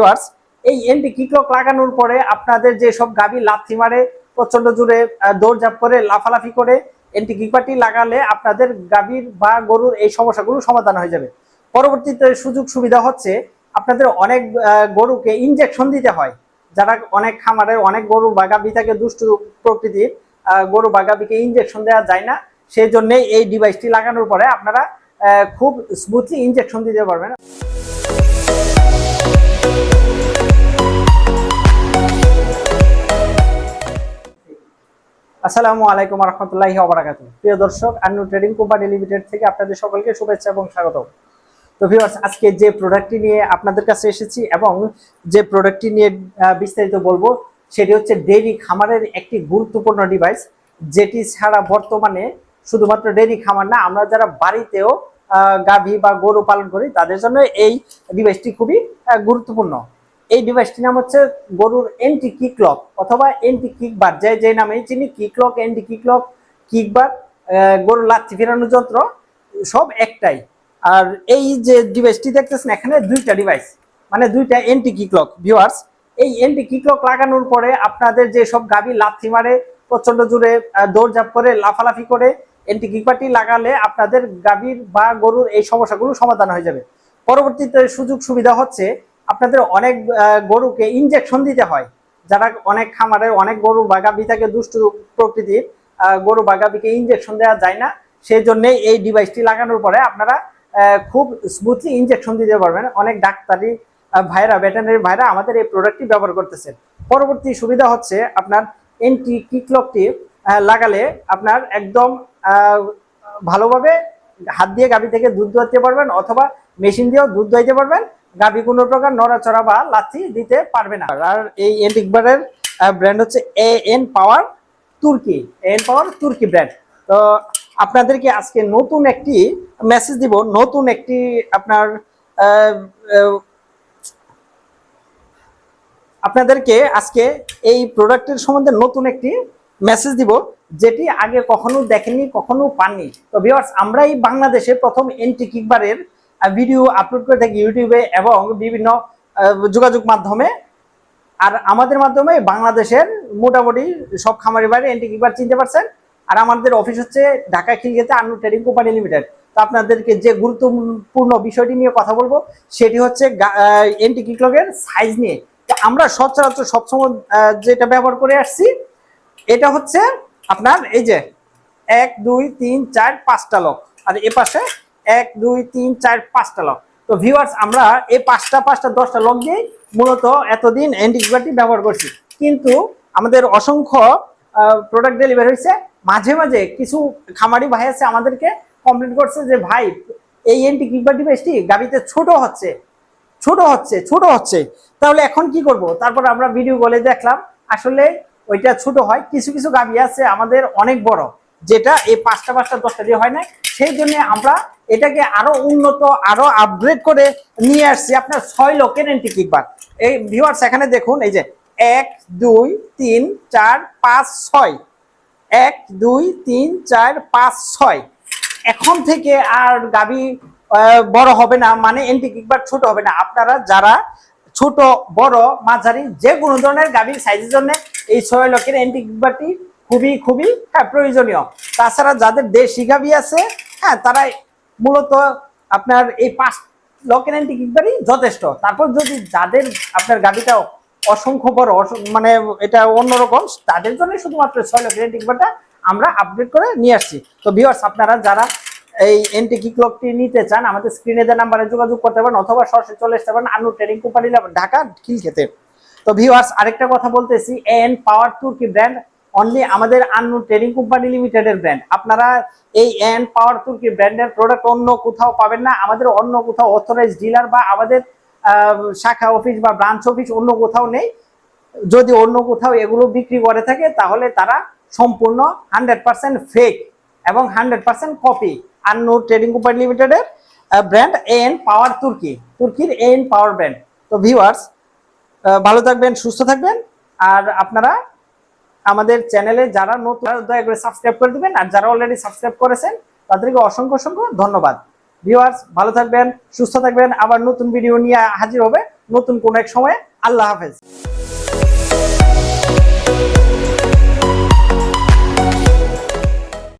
Viewers, এই anti কিকলক লাগানোর পরে আপনাদের যে সব গাবি লাথি মারে প্রচণ্ড জোরে দৌড়ঝাঁপ করে লাফালাফি করে এন্টি কিকবাটি লাগালে আপনাদের গাভীর বা গরুর এই সমস্যাগুলো সমাধান হয়ে যাবে। পরবর্তীতে সুযোগ সুবিধা হচ্ছে আপনাদের অনেক গরুকে ইনজেকশন দিতে হয়। যারা অনেক খামারে অনেক গরু বা গাভী থাকে দুষ্টু প্রকৃতির গরু বা গাভীকে ইনজেকশন দেওয়া যায় না। সেই জন্য এই ডিভাইসটি লাগানোর পরে আপনারা খুব স্মুথলি ইনজেকশন দিতে পারবেন। আসসালামু আলাইকুম রহমতুল্লাহি ওবরাকাতু প্রিয় দর্শক আন্নু ট্রেডিং কোম্পানি লিমিটেড থেকে আপনাদের সকলকে শুভেচ্ছা এবং স্বাগত তো ভিউয়ার্স আজকে যে প্রোডাক্টটি নিয়ে আপনাদের কাছে এসেছি এবং যে প্রোডাক্টটি নিয়ে বিস্তারিত বলব, সেটি হচ্ছে ডেইরি খামারের একটি গুরুত্বপূর্ণ ডিভাইস যেটি ছাড়া বর্তমানে শুধুমাত্র ডেইরি খামার না, আমরা যারা বাড়িতেও গাভী বা গরু পালন করি, তাদের জন্য এই ডিভাইসটি খুবই গুরুত্বপূর্ণ। এই ডিভাইসটির নাম হচ্ছে গরুর এন্টি কিকলক অথবা এন্টি কিকবার যে যে নামে চিনি কিকলক এন্টি কিকলক কিকবার গরুর লাথি ফেরানোর যন্ত্র, সব একটাই। আর এই যে ডিভাইসটি দেখতেছেন, এখানে দুইটা ডিভাইস মানে দুইটা এন্টি কিকলক ভিউয়ার্স এই এন্টি কিকলক লাগানোর পরে আপনাদের যে সব গাভী লাথি মারে প্রচণ্ড জোরে দৌড়ঝাঁপ করে, লাফালাফি করে এন্টি কিকবারটি লাগালে আপনাদের গাভীর বা গরুর এই সমস্যাগুলো সমাধান হয়ে যাবে। পরবর্তীতে সুযোগ সুবিধা হচ্ছে আপনাদের অনেক গরুকে ইনজেকশন দিতে হয়। যারা অনেক খামারে অনেক গরু বা গাভী থাকে দুষ্টু প্রকৃতির গরু বা গাভীকে ইনজেকশন দেওয়া যায় না। সেই জন্য এই ডিভাইসটি লাগানোর পরে আপনারা খুব স্মুথলি ইনজেকশন দিতে পারবেন। অনেক ডাক্তারি ভাইরা ভেটেনারি ভাইরা আমাদের এই প্রোডাক্টটি ব্যবহার করতেছেন। পরবর্তী সুবিধা হচ্ছে আপনার এন্টি কিকলকটি লাগালে আপনার একদম ভালোভাবে হাত দিয়ে গাভী থেকে দুধ দোয়াতে পারবেন অথবা মেশিন দিয়েও দুধ দোয়াইতে পারবেন। গাভী কোনো প্রকার নড়াচড়া বা লাথি দিতে পারবে না। আর এই এন্টিকবারের ব্র্যান্ড হচ্ছে এ এন পাওয়ার তুর্কি এন পাওয়ার তুর্কি ব্র্যান্ড তো আপনাদেরকে আজকে নতুন একটি মেসেজ দিব, নতুন একটি আপনার আপনাদেরকে আজকে এই প্রোডাক্টের সম্বন্ধে নতুন একটি মেসেজ দিব, যেটি আগে কখনো দেখেনি কখনো পাননি। তো ভিউয়ার্স আমরা এই বাংলাদেশে প্রথম এন্টি কিকবারের ভিডিও আপলোড করে থাকি ইউটিউবে এবং বিভিন্ন যোগাযোগ মাধ্যমে। আর আমাদের মাধ্যমে বাংলাদেশের মোটামুটি সব খামারি বাড়ি এন্টি চিনতে পারছেন। আর আমাদের অফিস হচ্ছে ঢাকা খিলগেতে আন্নু ট্রেডিং কোম্পানি লিমিটেড তো আপনাদেরকে যে গুরুত্বপূর্ণ বিষয়টি নিয়ে কথা বলব, সেটি হচ্ছে এন্টি কিকলকের সাইজ নিয়ে। আমরা সচরাচর সবসময় যেটা ব্যবহার করে আসছি, এটা হচ্ছে আপনার এই যে এক, দুই, তিন, চার, পাঁচটা লক আর এ পাশে এক, দুই, তিন, চার, পাঁচটা লক তো ভিউয়ার্স আমরা এই পাঁচটা পাঁচটা, দশটা লক দিয়ে মূলত এতদিন অ্যান্টিবায়োটিক ব্যবহার করছি। কিন্তু আমাদের অসংখ্য প্রোডাক্ট ডেলিভারি হয়েছে। মাঝে মাঝে কিছু খামারি ভাই আছে আমাদেরকে কমপ্লেন করছে যে, ভাই, এই অ্যান্টিবায়োটিক বেশটি গাড়িতে ছোট হচ্ছে ছোট হচ্ছে ছোট হচ্ছে। তাহলে এখন কি করব? তারপর আমরা ভিডিও বলে দেখলাম, আসলে ওইটা ছোট হয়। কিছু কিছু গাভি আছে আমাদের অনেক বড়, যেটা এই পাঁচটা পাঁচটা, দশটা দিয়ে হয় না সেই জন্য আমরা এটাকে আরও উন্নত, আরও আপগ্রেড করে নিয়ে আসছি আপনার ছয় লোকের এন্টি কিকবার এই ভিউয়ার্স এখানে দেখুন, এই যে এক, দুই, তিন, চার, পাঁচ, ছয়। এক, দুই, তিন, চার, পাঁচ, ছয়। এখন থেকে আর গাবি বড় হবে না মানে এন্টি কিকবার ছোট হবে না। আপনারা যারা ছোট, বড়, মাঝারি, যে কোনো ধরনের গাভীর সাইজের জন্য এই ছয় এন্টি কিকবারটি খুবই খুবই হ্যাঁ প্রয়োজনীয়। তাছাড়া যাদের দেশি গাভী আছে হ্যাঁ তারা মূলত আপনার এই পাঁচ লকের অ্যান্টি কিকবারই যথেষ্ট। তারপর যদি যাদের আপনার গাড়িটা অসংখ্য বড় মানে এটা অন্যরকম, তাদের জন্য শুধুমাত্র ছয় লকের অ্যান্টি কিকবারটা আমরা আপডেট করে নিয়ে আসছি। তো ভিউয়ার্স আপনারা যারা এই এন্টি কিকলকটি নিতে চান, আমাদের স্ক্রিনে দেওয়া নাম্বারে যোগাযোগ করতে পারেন, অথবা সরাসরি চলে আসতে পারেন আনু ট্রেডিং কোম্পানি ঢাকা খিলক্ষেতে। তো ভিউয়ার্স আরেকটা কথা বলতেছি এন পাওয়ার তুর্কি ব্র্যান্ড অনলি আমাদের আনু ট্রেডিং কোম্পানি লিমিটেডের ব্র্যান্ড আপনারা এই এন পাওয়ার তুর্কি ব্র্যান্ডের প্রোডাক্ট অন্য কোথাও পাবেন না। আমাদের অন্য কোথাও অথরাইজ ডিলার বা আমাদের শাখা অফিস বা ব্রাঞ্চ অফিস অন্য কোথাও নেই। যদি অন্য কোথাও এগুলো বিক্রি করে থাকে, তাহলে তারা সম্পূর্ণ হান্ড্রেড পার্সেন্ট ফেক এবং hundred percent copy Annu trading company লিমিটেডের ব্র্যান্ড এন পাওয়ার তুর্কি তুর্কির এন পাওয়ার ব্র্যান্ড তো ভিউয়ার্স ভালো থাকবেন, সুস্থ থাকবেন। আর আপনারা আমাদের চ্যানেলে যারা নতুন দয়া করে সাবস্ক্রাইব করে দিবেন। আর যারা অলরেডি সাবস্ক্রাইব করেছেন, তাদেরকে অসংখ্য অসংখ্য ধন্যবাদ। ভিউয়ার্স ভালো থাকবেন, সুস্থ থাকবেন। আবার নতুন ভিডিও নিয়ে হাজির হবে নতুন কোন এক সময়ে। আল্লাহ হাফেজ।